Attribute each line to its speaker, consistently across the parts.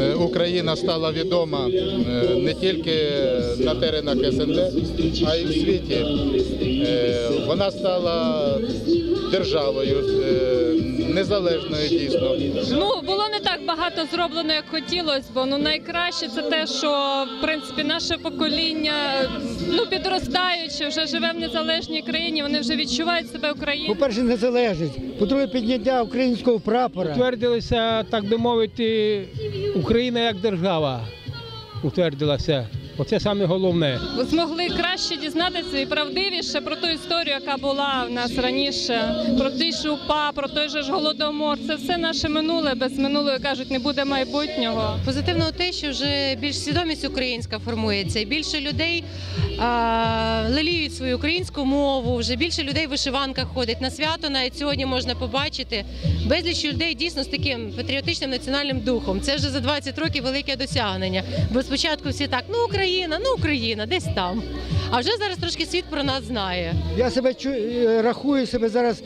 Speaker 1: Е, Україна стала відома е, не тільки на теренах СНД, а й в світі. Е, Вона стала державою незалежною дійсно.
Speaker 2: Ну було не так багато зроблено, як хотілося, бо ну найкраще це те, що в принципі наше покоління, ну підростаючи, вже живе в незалежній країні. Вони вже відчувають себе Україною.
Speaker 3: По-перше, незалежність, по-друге, підняття українського прапора.
Speaker 4: Утвердилася, так би мовити, Україна як держава. Утвердилася. Оце саме головне.
Speaker 2: змогли краще дізнатися і правдивіше про ту історію, яка була в нас раніше, про ті ж УПА, про той же ж голодомор. Це все наше минуле. Без минулого кажуть, не буде майбутнього.
Speaker 5: Позитивно те, що вже більш свідомість українська формується, і більше людей а, леліють свою українську мову, вже більше людей в вишиванках ходить на свято. Навіть сьогодні можна побачити безліч людей дійсно з таким патріотичним національним духом. Це вже за 20 років велике досягнення. Бо спочатку всі так, ну Україна, ну Україна, десь там. А вже зараз трошки світ про нас знає.
Speaker 3: Я себе чу- е, рахую себе зараз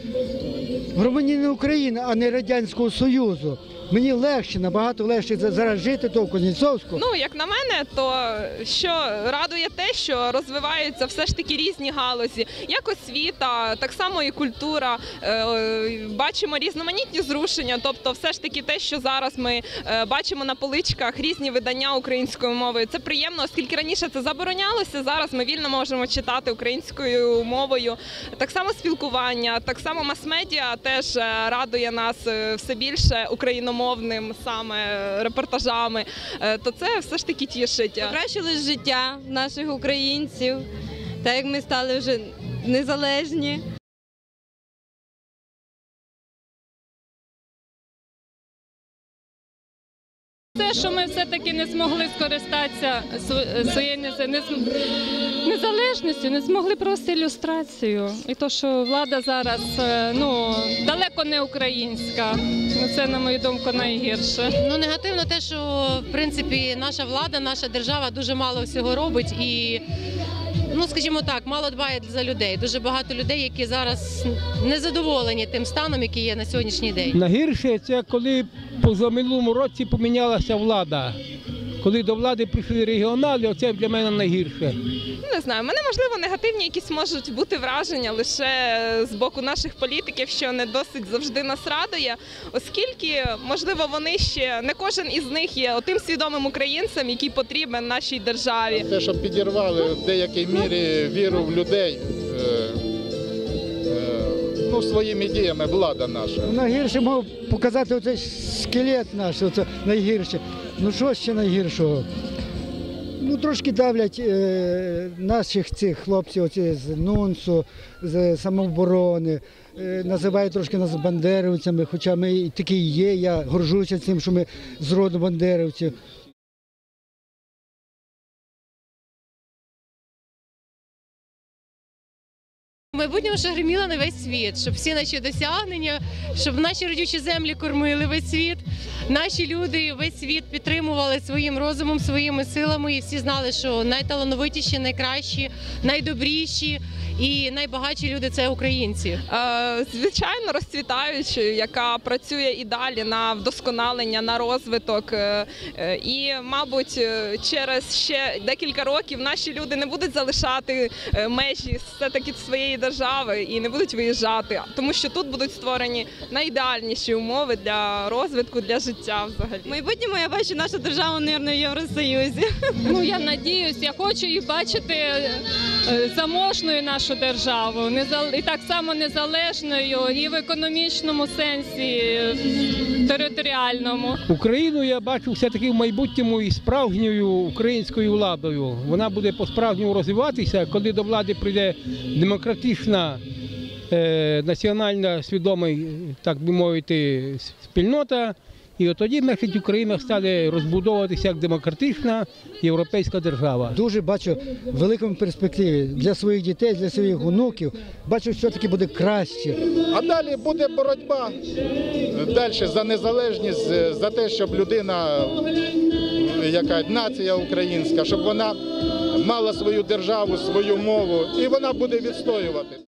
Speaker 3: громадянином України, а не Радянського Союзу. Мені легше, набагато легше за- зараз жити то в Кузнєцовську.
Speaker 6: Ну, як на мене, то що радує те, що розвиваються все ж таки різні галузі, як освіта, так само і культура. Е, Бачимо різноманітні зрушення. Тобто, все ж таки, те, що зараз ми е, бачимо на поличках різні видання українською мовою. Це приємно, оскільки раніше це заборонялося. Зараз ми вільно можемо читати українською мовою. Так само спілкування, так само мас-медіа теж е, радує нас все більше україномовним саме репортажами. Е, То це все ж таки тішить.
Speaker 7: Покращилось життя наших українців, так як ми стали вже незалежні.
Speaker 2: Те, що ми все-таки не змогли скористатися своєю нез- нез- незалежністю, не змогли провести ілюстрацію. І то, що влада зараз е, ну, далеко не українська. Ну, Це, на мою думку, найгірше.
Speaker 5: Ну негативно те, що в принципі наша влада, наша держава дуже мало всього робить і. Ну, скажімо так, мало дбає за людей. Дуже багато людей, які зараз не задоволені тим станом, який є на сьогоднішній день.
Speaker 4: Найгірше це коли позаминулому році помінялася влада. Коли до влади прийшли регіонали, оце для мене найгірше.
Speaker 6: Не знаю, мене можливо негативні якісь можуть бути враження лише з боку наших політиків, що не досить завжди нас радує, оскільки можливо вони ще не кожен із них є отим свідомим українцем, який потрібен нашій державі.
Speaker 1: Те, що підірвали в деякій мірі віру в людей е, е, ну, своїми діями влада наша.
Speaker 3: Найгірше мав показати оцей скелет наш, це найгірше. Ну що ще найгіршого? Ну трошки давлять е, наших цих хлопців оці з НУНСу, з самооборони, е, називають трошки нас бандерівцями, хоча ми такі є, я горжуся цим, що ми з роду бандерівців.
Speaker 5: В майбутньому ще гриміла на весь світ, щоб всі наші досягнення, щоб наші родючі землі кормили весь світ. Наші люди весь світ підтримували своїм розумом, своїми силами, і всі знали, що найталановитіші, найкращі, найдобріші і найбагатші люди це українці.
Speaker 6: Е, Звичайно, розцвітаючою, яка працює і далі на вдосконалення, на розвиток. Е, е, І, мабуть, через ще декілька років наші люди не будуть залишати межі все-таки своєї держави і не будуть виїжджати, тому що тут будуть створені найідеальніші умови для розвитку, для життя взагалі.
Speaker 7: В майбутньому я бачу нашу державу, мабуть, в Євросоюзі.
Speaker 2: Ну я надіюсь, я хочу її бачити заможною нашу державу, і так само незалежною і в економічному сенсі, е, територіальному.
Speaker 4: Україну я бачу все-таки в майбутньому і справжньою українською владою. Вона буде по-справжньому розвиватися, коли до влади прийде демократична, е, національна свідома, так би мовити, спільнота. І от тоді, значить, Україна стане розбудовуватися як демократична європейська держава.
Speaker 3: Дуже бачу в великому перспективі для своїх дітей, для своїх онуків. Бачу, що таки буде краще.
Speaker 1: А далі буде боротьба далі за незалежність, за те, щоб людина, яка нація українська, щоб вона мала свою державу, свою мову, і вона буде відстоювати.